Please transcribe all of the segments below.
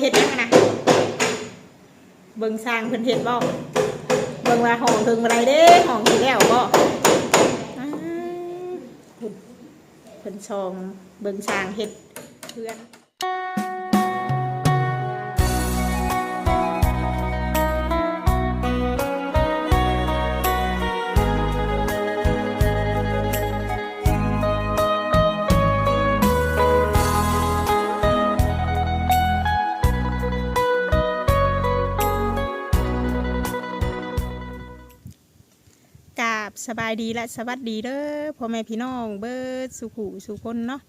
เฮ็ดยังไงนะเบิ่งสร้างเพิ่นเฮ็ดบ่เบิ่งว่าห้องถึงอะไรเด้ห้องที่แล้วบ่เพิ่นเพิ่นชองเบิ่งสร้างเฮ็ดเพื่อน สบายดีและสวัสดีเด้อพ่อแม่พี่น้องเบิร์ดสุขุสุคนเนาะ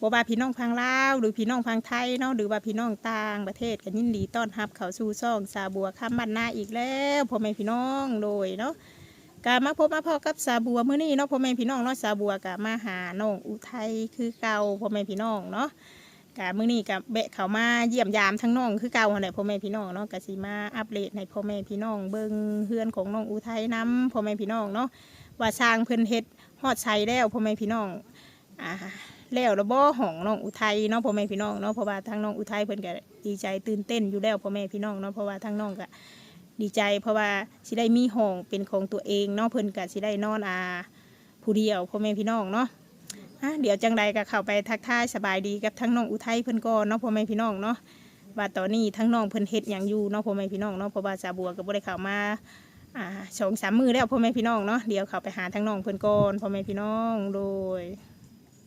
บ่ว่าพี่น้องพังลาวหรือพี่น้องพังไทยเนาะหรือว่าพี่น้องต่างประเทศกันยินดีต้อนรับเขาสู่ซ่องสาบัวข้ามบ้านนาอีกแล้วพ่อแม่พี่น้องโดยเนาะการมาพบมาพอกับสาบัวมื้อนี้เนาะพ่อแม่พี่น้องเนาะสาบัวกะมาหาน้องอุทัยคือเก่าพ่อแม่พี่น้องเนาะกะมื้อนี้กับแบะเขามาเยี่ยมยามทั้งน้องคือเก่าหั่นแหละพ่อแม่พี่น้องเนาะกะสิมาอัปเดตให้พ่อแม่พี่น้องเบิ่งเฮือนของน้องอุทัยนํพ่อแม่พี่น้องเนาะ ว่าสร้างเพิ่นเฮ็ดฮอดชัยแล้วพ่อแม่พี่น้องอ่าแล้วระบ่ของน้องอุทัยเนาะพ่อแม่พี่น้องเนาะเพราะว่าทางน้องอุทัยเพิ่นก็ดีใจตื่นเต้นอยู่แล้วพ่อแม่พี่น้องเนาะเพราะว่าทางน้องก็ดีใจ เพราะว่าสิได้มีห้องเป็นของตัวเองเนาะเพิ่นก็สิได้นอนอาผู้เดียวพ่อแม่พี่น้องเนาะอะเดี๋ยวจังใดก็เข้าไปทักทายสบายดีกับทั้งน้องอุทัยเพิ่นก่อนเนาะพ่อแม่พี่น้องเนาะว่าตอนนี้ทั้งน้องเพิ่นเฮ็ดหยังอยู่เนาะพ่อแม่พี่น้องเนาะเพราะว่าสาบัวก็บ่ได้เข้ามา อ่าสองสามมือแล้วพ่อแม่พี่น้องเนาะเดี๋ยวเขาไปหาทั้งน้องเพื่อนก่อนพ่อแม่พี่น้องโดย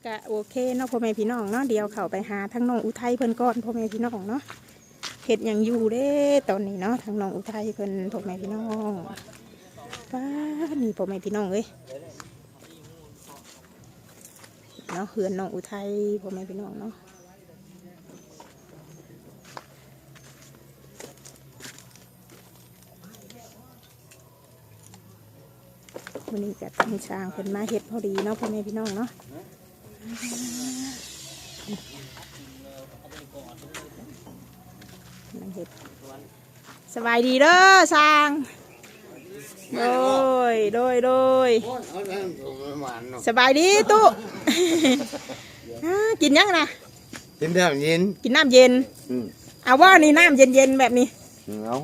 ก็โอเคเนาะพ่อแม่พี่น้องเนาะเดี๋ยวเขาไปหาทั้งน้องอุทัยเพื่อนก่อนพ่อแม่พี่น้องเนาะเห็ดยังอยู่เด้ตอนนี้เนาะทั้งน้องอุทัยเพื่อนพ่อแม่พี่น้องว้านี่พ่อแม่พี่น้องเอ้ยเนาะเฮือนน้องอุทัยพ่อแม่พี่น้องเนาะ วันนี้จะตั้งช้างเป็นมาเห็ดพอดีเนาะพ่อแม่พี่น้องเนาะกำลังเห็ดสบายดีเด้อช้างโดยโดยโดยสบายดีตุ๊อ่ากินยังนะกินได้เย็นกินน้ำเย็นอืมเอาว่านี่น้ำเย็นๆแบบนี้เอา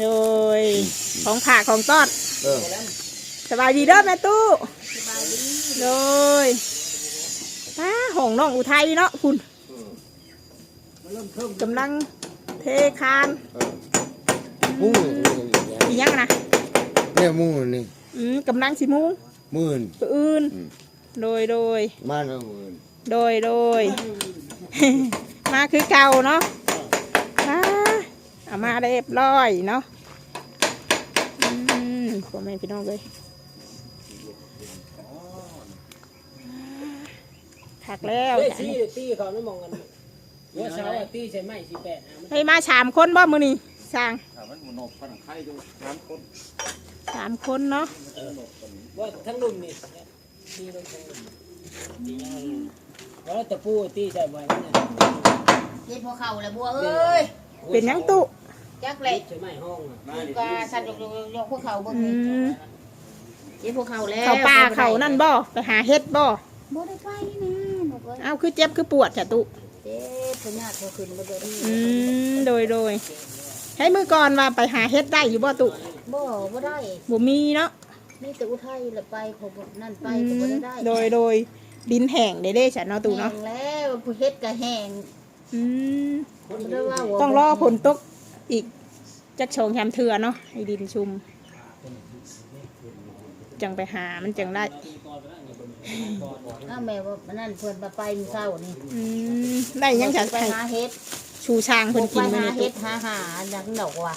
โดยของผ่าของต้อนเออ สบายดีเด้อแม่ตู้โดยป้าห้องน้องอุทัยเนาะคุณกำลังเทคานมุ้งอีหยังนะเนี่ยมุ้งนี่อืมกำลังสิมุงหมื่นตัวอื่นอืมโดยโดยมาแล้วหมื่นโดยโดยมาคือเก่าเนาะอ่าเอามาเรียบร้อยเนาะอืมพ่อแม่พี่น้องเลย ถักแล้วเฮ้ยจ้ะตีนี่ตีเขาไม่มองกันว่าเช้าอะตีใช่ไหมสิแปดอะมันให้มาสามคนบ่มือนี่สร้างมันมันนกพันไข่ดูน้ำคนสามคนเนาะว่าทั้งลุ่มนี่ตีลงทั้งลุ่มตียาวแล้วตะปูตีใช่ไหมเนี่ยเฮ็ดพวกเขาเลยบัวเอ้ยเป็นหยังตุจักเละใช่ไหมห้องอะกาสัตว์ยกยกยกพวกเขาเบิ่งอืนี่มเฮ็ดพวกเขาแล้วเขาป่าเขานั่นบ่ไปหาเฮ็ดบ่บ่ได้ไปนะบอก ว่าเอ้าคือเจ็บคือปวดจ้ะตุเจ็บพญาติเขาขึ้นมาเดี๋ยวนี้อืมโดยโดยให้มือก่อนว่าไปหาเฮ็ดได้อยู่บ่ตุบ่บ่ได้บ่มีเนาะมีแต่อุทัยละไปเขาบ่นั่นไปอืก็บ่มได้ได้โดยโดยดินแห้งเด้เด้ฉันเนาะตุเนาะแห้งแล้วผู้เฮ็ดก็แห้งอืมบ่ได้ว่าว่าต้องรอฝนตกอีกจักชงแคมเถื่อเนาะให้ดินชุ่มจังไปหามันจังได้ อ้าวแม่ว่ามันนั่นเพิ่นมาไปมื้อเช้านี่อืมได้ยังจะไปให้หาเฮ็ดชูช้างเพิ่นไปกินมื้อหานี้ตุเฮ็ดหาหาหยังดอกว่ะ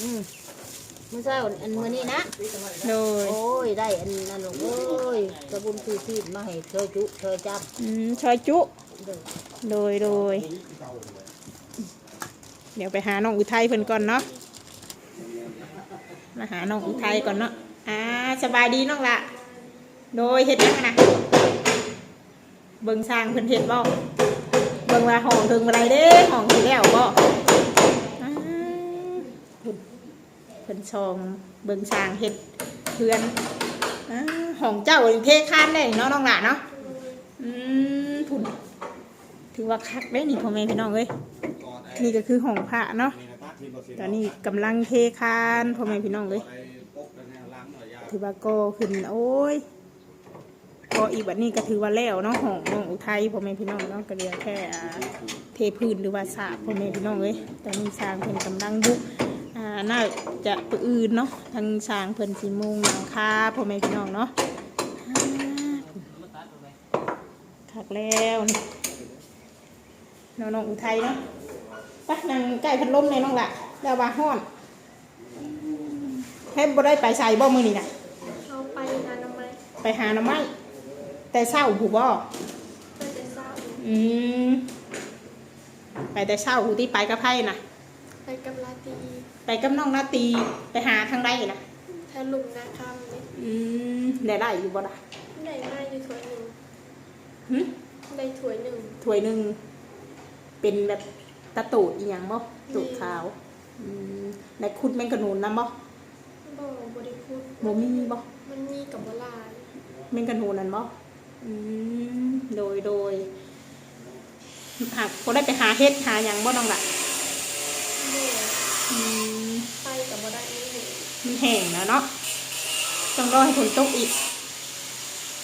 อืมมื้อเช้าอันมื้อนี้นะโดยโอ้ยได้อันนั้นลูกเอ้ยกระบุญคือที่มาให้เธอจุเธอจอืมชอยจุำเด้อโดยโดย เดี๋ยวไปหาน้องอุทัยเพิ่นก่อนเนาะ มาหาน้องอุทัยก่อนเนาะ อ่าสบายดีน้องละ โดยเฮ็ดยังไงนะเบิ่งสร้างเพิ่นเฮ็ดบ่เบิ่งว่าห้องถึงอะไรเด้ห้องที่แล้วบ่อ่าเพิ่นเพิ่นชองเบิ่งสร้างเฮ็ดเพื่อนอ่าห้องเจ้าเทคานได้เนาะน้องหละเนาะอืมพุ่นถือว่าคักได้นี่พ่อแม่พี่น้องเอ้ยนี่ก็คือห้องพระเนาะตอนนี้กำลังเทคานพ่อแม่พี่น้องเลยถือว่าก็ขึ้น โอ้ย ก็อีกวันนี้ก็ถือว่าแล้วเนาะห้องน้องอุทัยพ่อแม่พี่น้องเนาะก็เหลือแค่อ่าเทพื้นหรือว่าสาบพ่อแม่พี่น้องเลยตอนนี้สร้างเพิ่นกำลังบุกอ่าน่าจะปืนอื่นเนาะทางสร้างเพิ่นสีมุงหลังคาพ่อแม่พี่น้องเนาะอ่าคักแล้วนี่น้องน้องอุทัยเนาะไปนั่งใกล้พัดลมในน้องละแล้วว่าห้อนให้บ่ได้ไปใส่บ่มือนี่นะเขาไปงานทำไมไปหาหน่อไม้ แต่เศร้าผูบ่ไปแต่เช้าอืมไปแต่เศร้าหูที่ไปกับไพ่นะไปกับลาตรีไปกับน้องนาตีไปหาทางใดนะทะลุนาคำนี่อืมได้ได้อยู่บ่ล่ะได้มาอยู่ถ้วยหนึ่งหึได้ถ้วยหนึ่งถ้วยหนึ่งเป็นแบบตะตูดอีหยังบ่ตูดขาวอืมในคุดแมงกะนูนนํบ่บ่บริพูดบ่มีบ่มันมีกับวลายแมงกะนูนนั่นบ่อืม โดยโดยหากบ่ได้ไปหาเฮ็ดหาหยังบ่น้องล่ะบ่อืมไปกับบ่ได้ไม่เห็นมันแห้งแล้วเนาะต้องรอให้ฝนตกอีก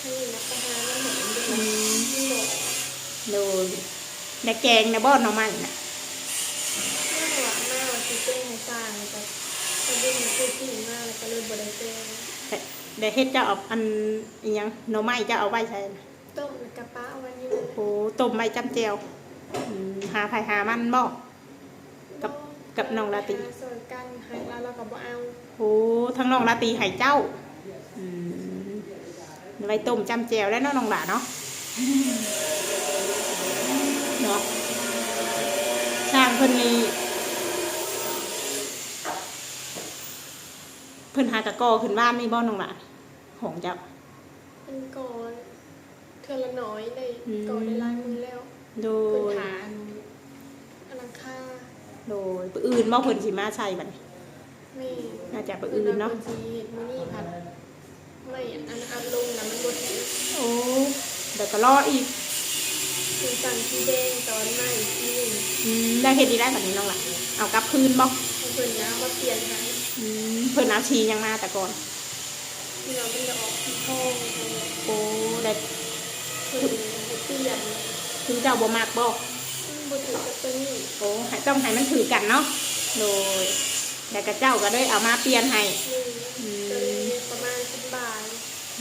ถ้าอยู่นักประหารมันเห็นด้วยอืมมีโหลดโดยแต่แกงในะบ่อหน่อไม้น่ะเมื่อวานหน้าวันที่เต้นให้สร้างแต่กระดิ่งคือที่มากแล้วก็เลยบ่ได้เต้น แต่แต่เฮ็ดจะเอาอันอีหยังหน่อไม้จะเอาไว้ใส่น่ะต้มกระป้าเอาไว้อยู่โอ้ต้มไว้จำแจวอืมหาไผหามันบ่กับกับน้องราตรีหส่วนกันให้แล้วเราก็บ่เอาโอ้ทั้งน้องราตรีให้เจ้าอืมไว้ต้มจำแจวแล้วเนาะน้องหลาเนาะเนาะสร้างเพิ่นนี่ เพิ่นหากะกอขึ้นบ้านมีบ่น้องหลาของเจ้าเป็นก่อนเธอละน้อยได้อืมก่อนได้ลายมือแล้วโดพื้นยฐานอลังค่าโดยปืนอื่นบ่เพิ่นสิมาใช้บัดนี้ไม่น่าจะไปอื่นเนาะทีเห็ดมินี่ผัดไม่อันอันลงนะมันบดแห้งโอ้เดี๋ยวก็รออีกคือสั่งสีแดงตอนไม่ทีหนึ่งอืมได้เฮ็ดดีได้แบบนี้น้องล่ะเอากลับคืนบ่ให้เพิ่นนะมาเปลี่ยนให้อืม เพิ่นเอาชียังมาแต่ก่อนที่เราเป็นจะออกที่ห้องให้โอ้ได้เพิ่นให้เปลี่ยนคือเจ้าบ่มักบ่ซึ่งบดถือกับตัวนี้โอ้ให้ต้องให้มันถือกันเนาะโดยแต่กระเจ้าก็ได้เอามาเปลี่ยนให้หนึ่งก็เลยประมาณสิบบาท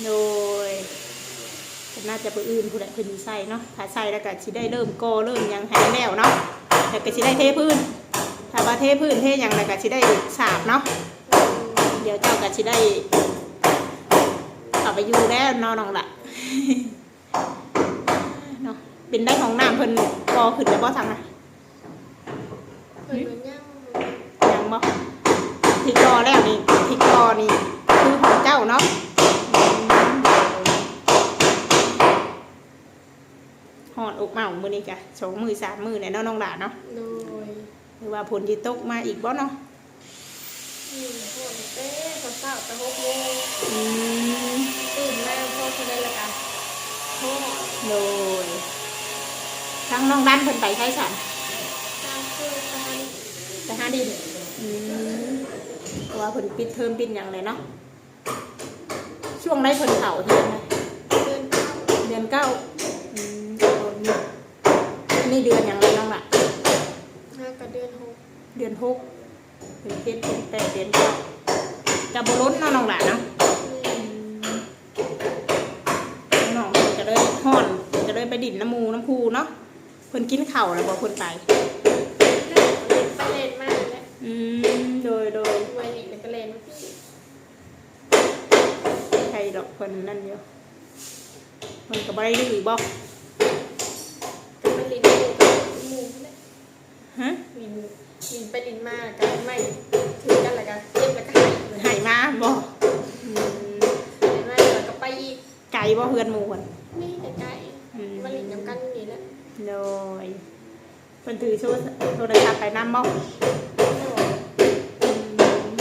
โดยก็น่าจะไปอื่นผู้ใดเพิ่นสิใส่เนาะถ้าใส่แล้วก็สิได้เริ่มโกอเริ่มหยังให้แล้วเนาะแล้วก็สิได้เทพื้น ถ้าว่าเทพื้นเทหยังแล้วก็สิได้สาบเนาะเดี๋ยวเจ้าก็สิได้เอาไปอยู่แล้วเนอนน้องละเนาะเป็นได้ของน้ำเพิ่นกอขึ้นแล้วบ่ทางน่ะเพิ่นมันย่างยังบ่ที่กอแล้วนี่ที่กอนี่คือของเจ้าเนาะอืมหอดอกเหมามื้อนี้จ้ะสองมือสามมือเนี่ยเนาะน้องหลานเนาะโดย หรือว่าผลที่ตกมาอีกบ่เนาะนี่โหดเต้สาวๆแต่หกโมงอืมตื่นแล้วพ่อเขาได้ละกันพ่อโดยทั้งน้องด้านเพิ่นไปใช้สันตามเคยตามไปหาดินอืมเพราะว่าเพิ่นปิดเทอมปิดหยังเลยเนาะช่วงไหนเพิ่นเข่าเดือนไหนเดินเข้าเดือนเก้าอืมนี่เดือนหยังเลยน้องล่ะ ห้ากับเดือนหกเดือนหกเดือนเจ็ดเดือนแปดเดือนเก้าจะบล้นเนาะน้องล่ะเนาะอืมน้องเพิ่นจะได้ห่อนจะได้ไปดินน้ำมูน้ำพูเนาะเพิ่นกินข้าวแล้วบ่เพิ่นไปไปเล่นมากแล้วอืมโดยโดยวัยหลีกก็เล่นมาพี่ใครดอกคนนั่นเดียวมันก็บ่ได้ดื้อบอกก็ไปลินดูกับหมูนี่ ฮะลินลินไปลินมากันไม่ถือกันแล้วกันเจ็บแล้วก็หายเลยใหายมาบอกอืมหายมาแล้วก็ไปอีกไก่บ่เพื่อนหมู่คนนี่ใกล้อืมๆมาลินน้ำกันนี่แหละโดยเพิ่นถือโทรโทรศัพท์ไปนำบ่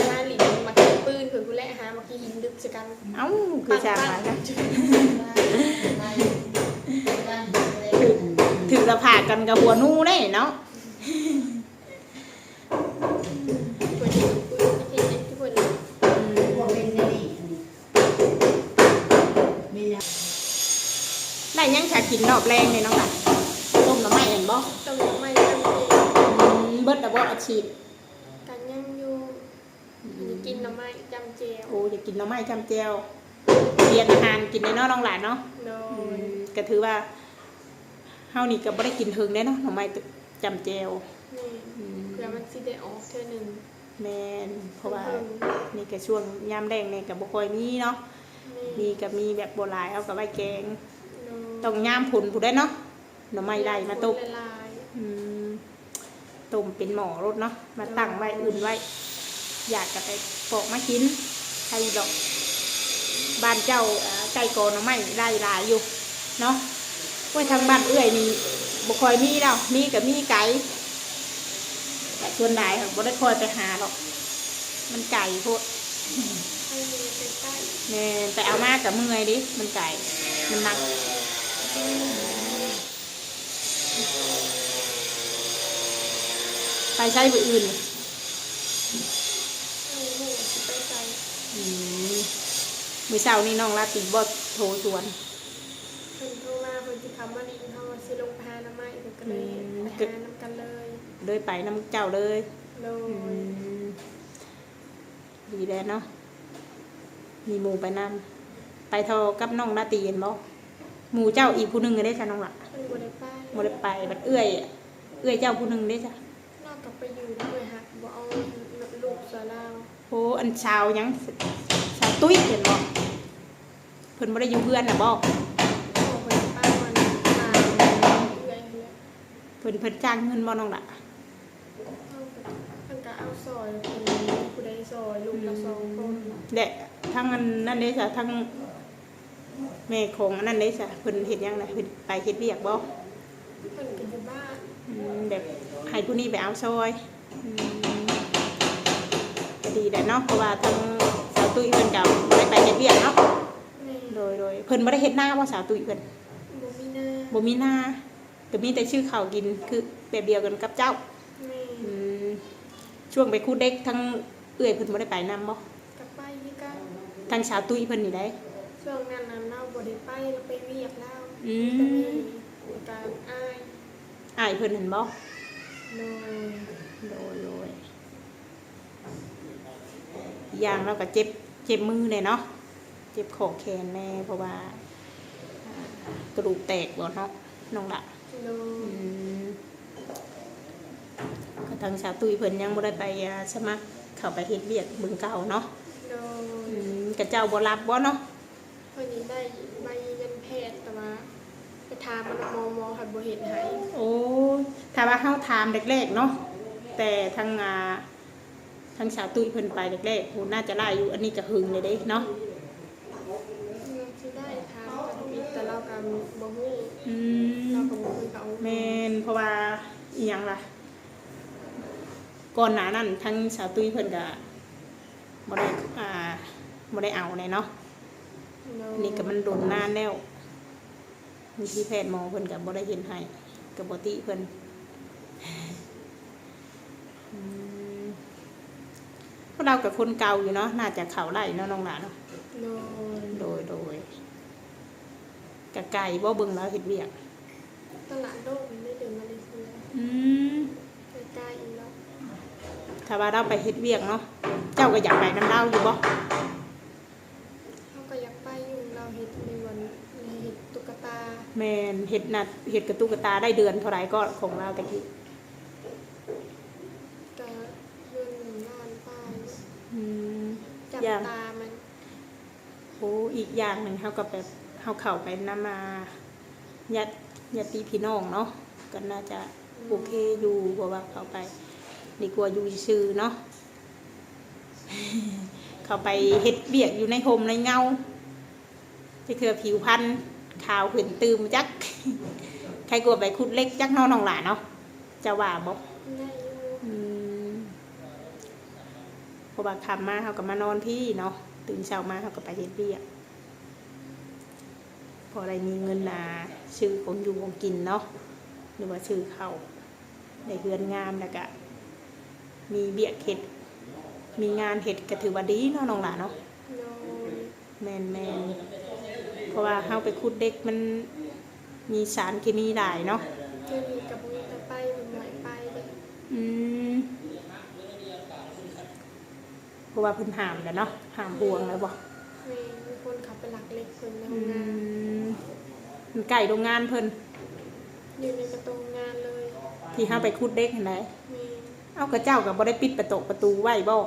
มาลินมาขี่ปืนคือกูแหละหามาขี่หินดึกสกันเอ้าคือจางหลายกันได้ถือถือละผากกันกับหัวหนูได้เนาะ กินรอบแรงเนี่ยน้องหล่ะต้มหน่อไม้เห็นบ่ต้มหน่อไม้จำเจอืมเบิดอะบ่อาชีพกันยังอยู่อยากกินหน่อไม้จำเจวโอ้อยากกินหน่อไม้จำเจียวเรียนอาหารกินในเนาะน้องหลานเนาะโดอืยมก็ถือว่าเฮานี่ก็บ่ได้กินถึงแน่เนาะหน่อไม้จำเจียวนี่อืมเผื่อมันสิได้ออกเทื่อหนึ่งแม่นเพราะว่าเพิ่มนี่ก็ช่วงยามแดงนี่ก็บ่ค่อยมีเนาะนี่มีก็มีแบบโบราณเอากับไว้แกงโดย ต้องยามผุนผู้ได้เนาะหน่อไม้ได้มาตุกละลายอืมต้มเป็นหม้อรสเนาะมาตั้งไว้อุ่นไว้ อยากจะไปปอกมากินใครดอกบ้านเจ้าเอ่อไก่กอหน่อไม้ได้หลายอยู่เนาะไว้ทางบ้านเอื้อยนี่บ่ค่อยมีแล้วมีกับมีไก่แต่ส่วนใหญ่ค่ะบ่ได้คอยไปหาหรอก มันไก่โพดให้มือไปใกล้แม่นแต่เอามากับเมื่อยดิมันไก่มันหนัก ไปใช้ไปอื่นให้มือสิไปใส่อืมมือเช้านี่น้องลาติบอโทรชวนเพิ่นโทรมาเพิ่นสิคำว่านี่เฮาสิลงพาหน่อไม้เพิ่นก็เลยอืมไปหานํกันเลยเลยไปน้ำเจ้าเลยโดอืยมดีแล้วเนาะมีหมูไปนำไปเทอกับน้องลาตีเห็นบ่ หมูเจ้าอีกผู้หนึ่งได้จ้ะน้องละเพิ่นบ่ได้ไปบ่ได้ไปบัดเอื้อยอะเอื้อยเจ้าผู้หนึ่งได้จ้ะนอกจากไปอยู่ด้วยหักบ่เอาลูกสาวลาวโอ้อันชาวหยังชาวตุ้ยเห็นบ่เพิ่นบ่ได้อยู่เพื่อนน่ะบ่พ่อเพิ่นป้ามันมาเรื่อยๆเพิ่นเพิ่นจ้างเงินบ่น้องละเพิ่นก็เอาซอยคนผู้ใดซอยลูกละสองคนเด็ทั้งอันนั่นเด้จ้ะทั้ง แม่ของอันนั้นเด้จ้ะเพิ่นเฮ็ดหยังน่ะเพิ่นไปเฮ็ดเวียกบ่เพิ่นก็อยู่บ้านอืมแบบให้ผู้นี้ไปเอาซอยอืมก็ดีแหละเนาะเพราะว่าทั้งสาวตุ้ยเพิ่นก็บ่ได้ไปเฮ็ดเวียกเนาะแม่โดยโดยเพิ่นบ่ได้เฮ็ดหน้าบ่สาวตุ้ยเพิ่นบ่มีหน้าบ่มีหน้าก็มีแต่ชื่อข้าวกินคือแบบเดียวกันกับเจ้าแม่อืมช่วงไปคูดเด็กทั้งเอื้อยเพิ่นบ่ได้ไปนํบ่ก็ไปคือกันทั้งสาวตุ้ยเพิ่นนี่ได้ ช่วงนั้นน่ะเราบ่ได้ไปเราไปเวียกแล้วอืก็มีมการอายอ้ายเพิ่นเห็นบ่โดยโดยโดยอีกอย่างเราก็เจ็บเจ็บมือเนี่ยเนาะเจ็บขอแขนแน่เพราะว่าอ่ากระดูกแตกบ่เนาะน้องละ โดอืยมก็ทางสาวตุ้ยเพิ่นยังบ่ได้ไปอ่าสมัครเข้าไปเฮ็ดเวียกเบิ่งเก่าเนาะโดอืยมกระเจ้าบ่รับบ่เนาะ เพิ่นนี่ได้ใบเงินแพทย์แต่ว่าไปถามมันหมอหมอหัดบ่เห็นให้โอ้ถ้าว่าเฮาถามแรกๆเนาะแต่ทางอ่าทางสาวตุ้ยเพิ่นไปแรกๆโหน่าจะไล่อยู่อันนี้ก็หึงเลยเด้เนาะเราสิได้ถามกันอีกแต่เราก็บ่ฮู้อืเรามก็บ่เคยเขาแมนเพราะว่าอีหยังล่ะก่อนหน้านั้นทั้งสาวตุ้ยเพิ่นก็บ่ได้อ่าบ่ได้เอาเลยเนาะโดย นี่ก็มันโดนนานแล้ว มีที่แพทย์หมอเพิ่นก็บ่ได้เห็นให้ก็บ่ติเพิ่นอืมพวกเรากับคนเก่าอยู่เนาะน่าจะเข้าได้เนาะน้องหลานเนาะโดยโดยโดยกะไก่บ่เบิ่งแล้วเฮ็ดเวียกตลาดโลกมันได้เดินมาเลเซียอืมใกล้ๆอีกแล้วถ้าว่าเราไปเฮ็ดเวียกเนาะเจ้าก็อยากไปน้ำเล่าอยู่บ่ เขาก็อยากไปอยู่เราเห็ดในวันในเห็ดตุ๊กตา แมนเฮ็ดนัดเฮ็ดกระตุกกระตาได้เดือนเท่าไหร่ก็ของเราตะกี้ก็เรื่องหนึ่งล้านป้ายอืมจับอย่างตามันโอ้อีกอย่างหนึ่งเฮาก็แบบเฮาเข้าไปนำมาญาติญาติพี่น้องเนาะก็น่าจะโอเคอยู่เพราะว่าเข้าไปดีกว่าอยู่ซื่อๆเนาะเข้าไปเฮ็ดเวียกอยู่ในโฮมในเงาจะคือผิวพรรณ ขาวขึ้นตื่มจัก ใครกลัวไปคุดเล็กจักเนอนน้องหลานเนาะจะว่าบ่ได้อยู่อืมเพราะว่าคำมาเขาก็มานอนพี่เนาะตื่นเช้ามาเขาก็ไปเฮ็ดเวียกพอได้มีเงินนาซื้อของอยู่ของกินเนาะหรือว่าซื้อเขาวได้เฮือนงามแล้วก็มีเบียกเห็ด มีงานเห็ดก็ถือว่าดีเนาะน้องหลานเนาะโดยแมนแมน เพราะว่าเขาไปคุดเด็กมันมีสารเคมีหลายเนาะเดี๋ยวนี้กับมีแต่ไปมันหน่อยไปเลยอืมเพราะว่าเพิ่นห้ามแล้วเนาะห้ามห่วงแล้วบ่แม่มีคนขับไปหลักเล็กคนในอืห้องงานมมันใกล้โรงงานเพิ่นอยู่ในประตูงานเลยที่ห้าไปคุดเด็กเห็นไหมแม่เอากระเจ้ากับบ่ได้ปิดประตูประตูไว้บ่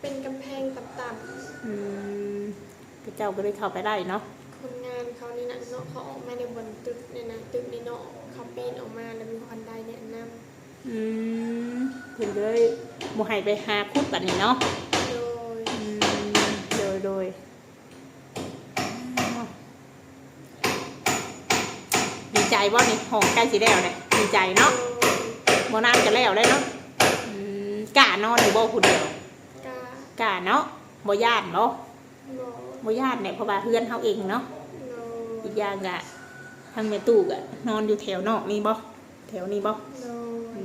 เป็นกำแพงต่ำ อืมกระ เจ้าก็เลยเข้าไปได้เนาะๆคนงานเขานี่นะเนาะเขาออกมาในบนตึกเนี่ยนะตึกนี่เนาะเขาปีนออกมาแล้วมีคนใดแนะนอืมเพิ่นก็เลยบ่ให้ไปหาคุดบัดนี้เนาะำโดยอืมโดยโดยดีใจบ่นี่ห้องใกล้สิแล้วเนี่ยดีใจเนาะบ่นานก็แล้วได้เนาะอืมกล้านอนอยู่บ่คุณเดียวกากล้าเนาะบ่ย่านเนาะโน บ่ย่านเนี่ยเพราะว่าเพื่อนเฮาเองเนาะโนอีกอย่างกะทางแม่ตู้กะนอนอยู่แถวนอกนี่บ่แถวนี้บ่โนอื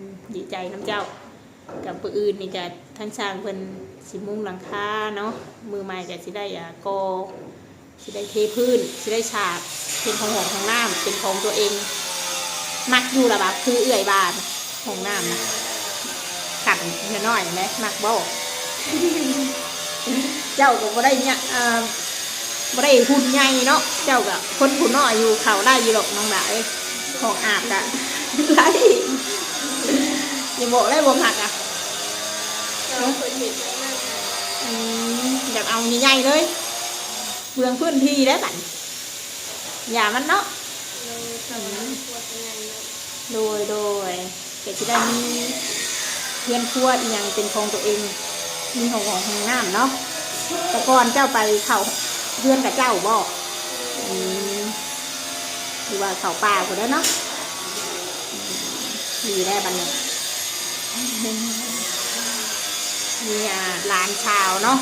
มดีใจน้ำเจ้า กับปืนอื่นนี่จะทั้งช่างเพิ่นสิมุงหลังคาเนาะมือใหม่ก็สิได้อ่ากอสิได้เทพื้นสิได้ฉาบเป็นของหองของน้ำเป็นของตัวเองมักอยู่ละบ่คือเอื่อยบานของน้ำนะขันน้อยๆไหมมักบ่ เจ้าก็บ่ได้เนี่ยบ่ได้หุ่นใหญ่เนาะเจ้าก็คนผู้น้อยอยู่เขาได้อยู่หรอกน้องหลายของอาบกะไรอย่าบอกเลยบ่หักอะเราเคยเห็นมากๆนะอืมอยากเอาใหญ่ๆเลยเปลืองพื้นที่ได้บัดอย่ามันเนาะโดยโดยเกดจะได้มีเพื่อนครัวอีกอย่างเป็นของตัวเองมีของของของน้ำเนาะ แต่ก่อนเจ้าไปเขาเพื่อนกับเจ้าบอกหรือว่าเขาป่าคนได้เนาะมดีได้บันเนี่ยมีอ่าหลานชาวเนาะ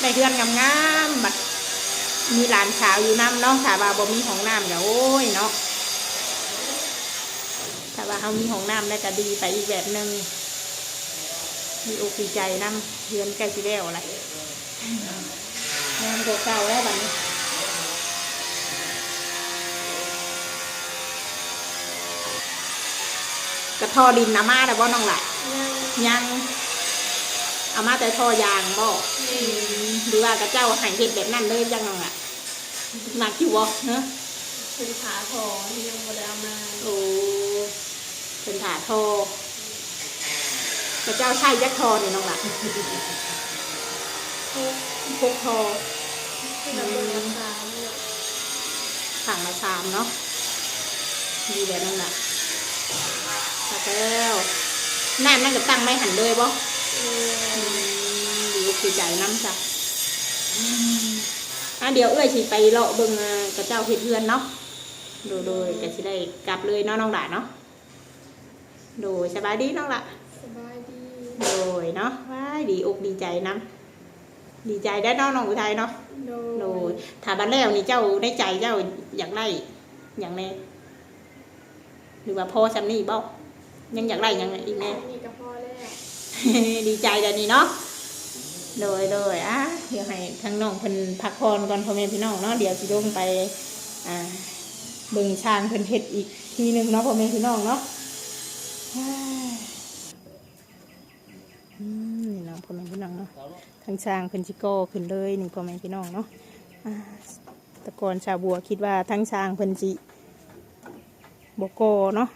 ได้เพื่อนงามๆบัดมีหลานชาวอยู่น้ำเนาะถ้าว่าบ่มีของน้ำอย่าโอ้ยเนาะถ้าว่าเขามีห้องน้ำได้ก็ดีไปอีกแบบหนึ่งมีอกดีใจน้ำเพื่อนใกล้สิแล้วอะไร งานเก่าๆแล้วบัดนี้กระทอดินนามาแต่ว่าน้องละยังยังเอามาแต่ทอยางบ่อืมหรือว่ากระเจ้าใหายเห็ดแบบนั้นเลยยังน้องละมาคิวบ่เนอะเป็นขาทอที่ยังบ่ได้เอามาโอ้เป็นถาโทพระเจ้าใช่ยักษ์ทอนี่น้องหลัก ทุกพกทอที่เราเป็นราคาเนี่ยถังละชามเนาะดีแบบนั้นแหละพระเจ้านั่นนั่นก็ตั้งไม่หันเลยบ่เออือมดีอกดีใจน้ำจ้ะอะเดี๋ยวเอ้ยสิไปเลาะเบิ่งกระเจ้าเฮ็ดเฮือนเนาะโดยโดยก็สิได้กลับเลยเนาะน้องหลานเนาะโดยสบายดีน้องละสบายดีโดยเนาะว้ายดีอกดีใจน้ำ ดีใจได้เน้องน้องอุทัยเนาะโดโดยยถ้าบันแล้วนี่เจ้าในใจเจ้าอยากไล่อย่างแน่หรือว่าพ่อซำนี่บ่ยังอยากไล่ยังไงอีกแน่ นี่ก็พอแล้ว ดีใจเดี๋ยวนี้เนาะโดยโดยอะเดี๋ยวให้ทั้งน้องเพิ่นพักผ่อนก่อนพ่อแม่พี่น้องเนาะเดี๋ยวสิลงไป อ่าเบิ่งช้างเพิ่นเฮ็ดอีกทีหนึงเนาะพ่อแม่พี่น้องเนาะอ้ายอืมนี่เนาะพ่อแม่พี่ น้งเนาะทางช้างเพิ่นสิโก้ขึ้นเลยนี่พ่อแม่พี่น้องเนาะตะกอนชาวบัวคิดว่าทั้งช้างเพิ่นสิบ่โกเนาะ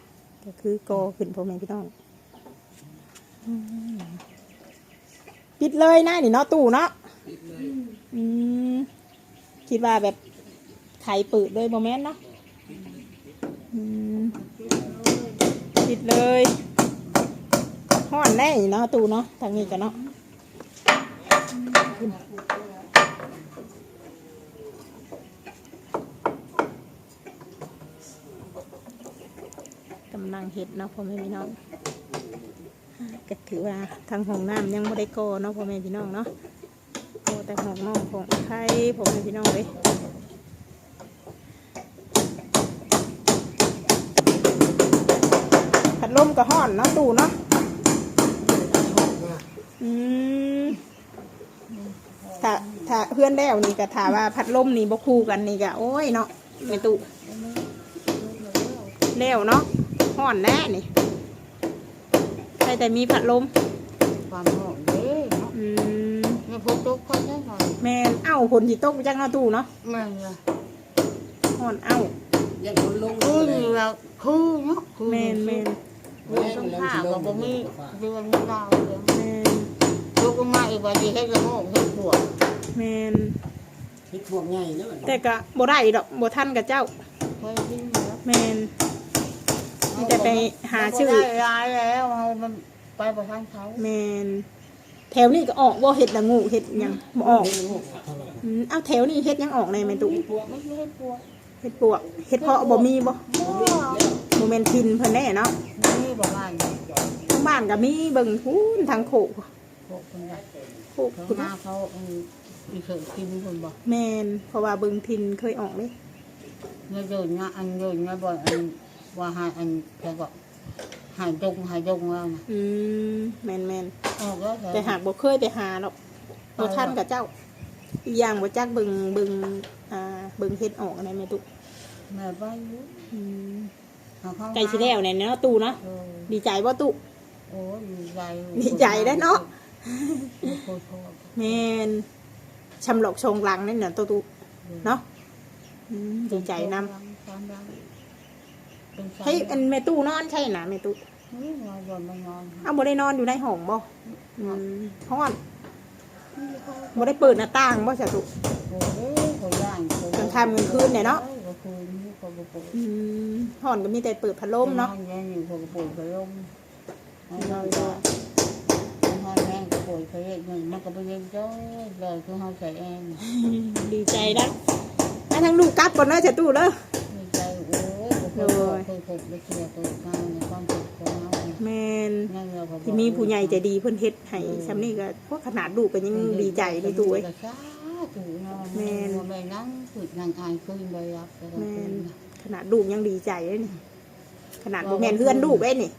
ก็คือโกขึ้นพ่อแม่พี่น้องปิดเลยนะนี่เนาะตู้เนาะคิดว่าแบบไขเปิดเลยโมเมนต์เนาะปิดเลยห้อนแน่เนาะตู้เนาะทางนี้กันเนาะ กำลังเห็ดเนาะพ่อแม่พี่น้องก็ถือว่าทางห้องน้ำยังไม่ได้ก่อเนาะพ่อแม่พี่น้องเนาะก่อแต่ห้องนอกของไทยพ่อแม่พี่น้องเลยพัดลมก็ห้อนเนาะตู่เนาะอืม ถ้าถ้าเพื่อนแล้วนี่ก็ถามว่าพัดลมนี่บ่คู่กันนี่ก็โอ้ยเนาะไม่ตู่แล้วเนาะห่อนแน่นี่ใช่แต่มีพัดลมความหอมเด้เนาะอืมนี่พูดทุกคนได้หน่อยแม่นเอ้าผลสิตกไปจักเนาะตู้เนาะแม่นละห่อนเอ้ายังคนลงคืออยู่แล้วคือเนาะคือแม่นแม่นเรื่องต้องผ้าก็บ่มีเดือนไม่ดาวเดือนแม่น ลูกก็มาอีกวันดีให้กระโมกให้ปวดแม่นคิดพวกใหญ่เนาะแต่ก็บ่ได้ดอกบ่ทันกับเจ้าเคยดิ้นแล้วแม่นมีแต่ไปหาชื่อได้ร้ายแล้วเอามันไปประทานเขาแม่นแถวนี้ก็ออกบ่เฮ็ดละงูเฮ็ดหยังบ่ออกเห็นลูกเท่าไหร่อืมเอาแถวนี้เฮ็ดหยังออกในแม่ตู้ปวดไม่ใช่ปวดเฮ็ดปวกเฮ็ดเพาะบ่มีบ่บ่บ่แม่นทินเพิ่นแน่เนาะนี่ประมาณทั้งบ้านก็มีเบิ่งพูนทางโขก พวกคนละโขกเขาคุณหน้าเขาอืมอีเขินกินคนบอกแม่นเพราะว่าเบิ่งทินเคยออกเลยเงินโยนงาอันโยนงาบ่อยอันว่าหายอันแกก็หายจงหายจงแล้วนะอืมแม่นแม่นออกแล้วแต่หากบ่เคยไปหาหรอกบ่ทันกับเจ้า อีกอย่างบ่จักเบิ่งเบิ่งอ่าเบิ่งเฮ็ดออกในแม่ตุแม่ไปอยู่อืมเอาเข้ามาไก่สิแล้วเนี่ยเนาะตู้เนาะเออดีใจบ่ตุ โอ้ยดีใจดีใจได้อเนาะ โคตรโคตรแม่นชำหลอกชงหลังนั่นน่ะตู้ตุเนาะอืมดีใจนำสามดังเป็นสามให้อันแม่ตู้นอนใช่น่ะแม่ตู้เฮ้ยนอนบนไม่นอนเอาบ่ได้นอนอยู่ในห้องบ่อืมห้องบ่ได้เปิดหน้าต่างบ่จ้ะตุ โอ้ยเขาย่างกลางค่ำกลางคืนเนี่ยเนาะ กลางคืนนี่เขาก็ปลูกอืมห้องก็มีแต่เปิดพัดลมเนาะแม่อยู่เขาก็ปลูกไปลมเอาเราจะเอา แม่ก็ปลูกไปเองมันก็ไปเย็นจ้อยเลยคือเขาใส่เองดีใจนะให้ทั้งลูกกลับก่อนเนาะจ้ะตู้เด้อดีใจโอ้ยเคยเคยเคยไปเที่ยวไปงานในความสุขของเราแม่นนั่นเราก็ที่มีผู้ใหญ่ใจดีเพิ่นเฮ็ดให้ซำนี้ก็พวกขนาดลูกก็ยังดีใจในตู้เอ้ยแม่แม่นั่งฝึกนางอายขึ้นไปรับแม่นขนาดลูกยังดีใจเลยนี่ขนาดบ่แม่นเฮือนลูกเอ้ยนี่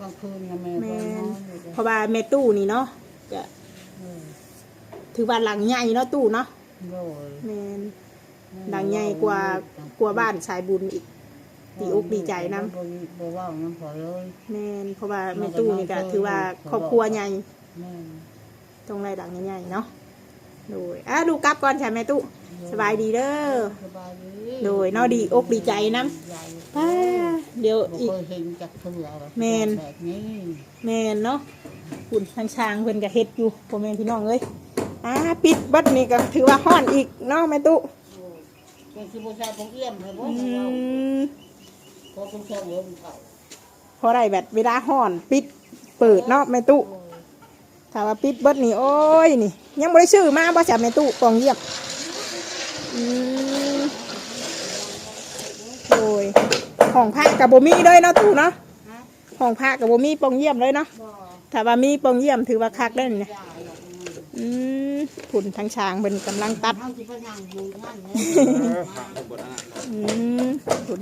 กลางคืนนะแม่แม่นเพราะว่าแม่ตู้นี่เนาะก็ถือว่าหลังใหญ่เนาะตู้เนาะโดยแม่น หลังใหญ่กว่ากว่าบ้านชายบุญอีก ดีอกดีใจนำ บ่ว่าน้ำพอเลยแม่นเพราะว่าแม่ตู้นี่ก็ถือว่าครอบครัวใหญ่แม่ตรงไรหลังใหญ่ๆเนาะ โดยอะดูกลับก่อนใช่ไหมตู้สบายดีเด้อสบายดีโดยเนาะดีอกดีใจนำใหญ่ป้าเดี๋ยวบ่อีกเคยเห็นจากเถื่อแบบแม่นแบบนี้แม่นเนาะคุณทางช้างเพิ่นก็เฮ็ดอยู่พ่อแม่พี่น้องเอ้ยอ่าปิดบัดนี้ก็ถือว่าฮ้อนอีกเนาะแม่ตู้เป็นสิบ่ใช่ของเอี้ยมให้บ่อืเรามเพราะคุณชอบเริ่มเข้าพอได้แบบเวลาฮ้อน ปิดเปิดเนาะแม่ตู้ ถ้าว่าปิดเบิดนี่โอ้ยนี่ ยังบ่ได้ซื้อมาบ่จ้ะแม่ตู้กล่องเยี่ยมอืมโดยห้องพระกับบ่มีเลยเนาะตู้เนาะฮะห้องพระกับบ่มีปองเยี่ยมเลยเนาะบ่ถ้าว่ามีปองเยี่ยมถือว่าคักได้อเนี่ยยายหรอกอืมผุนทางช้างเป็นกำลังตัดเฮาสิไปนั่งอยู่นั่นอืมผุน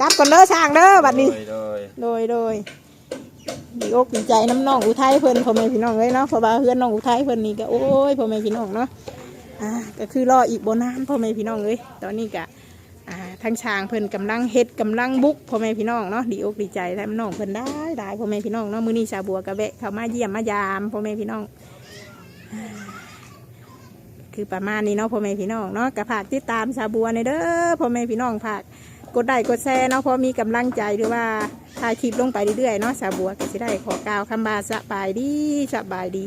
กลับก่อนเด้อช้างเด้อบัดนี้โดยโดยโดย ดีอกดีใจน้ำน้องอุทัยเพิ่นพ่อแม่พี่น้องเลยเนาะเพราะว่าเพื่อนน้องอุทัยเพิ่นนี่ก็โอ้ยพ่อแม่พี่น้องเนาะอ่าก็คือรออีกโบนานพ่อแม่พี่น้องเลยตอนนี้ก็อ่าทางช้างเพิ่นกำลังเฮ็ดกำลังบุกพ่อแม่พี่น้องเนาะดีอกดีใจและน้องเพิ่นได้ได้พ่อแม่พี่น้องเนาะมื้อนี้ชาวบัวกะแวะเข้ามาเยี่ยมมายามพ่อแม่พี่น้องคือประมาณนี้เนาะพ่อแม่พี่น้องเนาะกระผากติดตามชาบัวในเด้อพ่อแม่พี่น้องผาก กดไลค์กดแชร์เนาะเพราะมีกำลังใจหรือว่าถ่ายคลิปลงไปเรื่อยๆเนาะสาบัวก็จะได้ขอกล่าวคำบาสบายดีสบายดี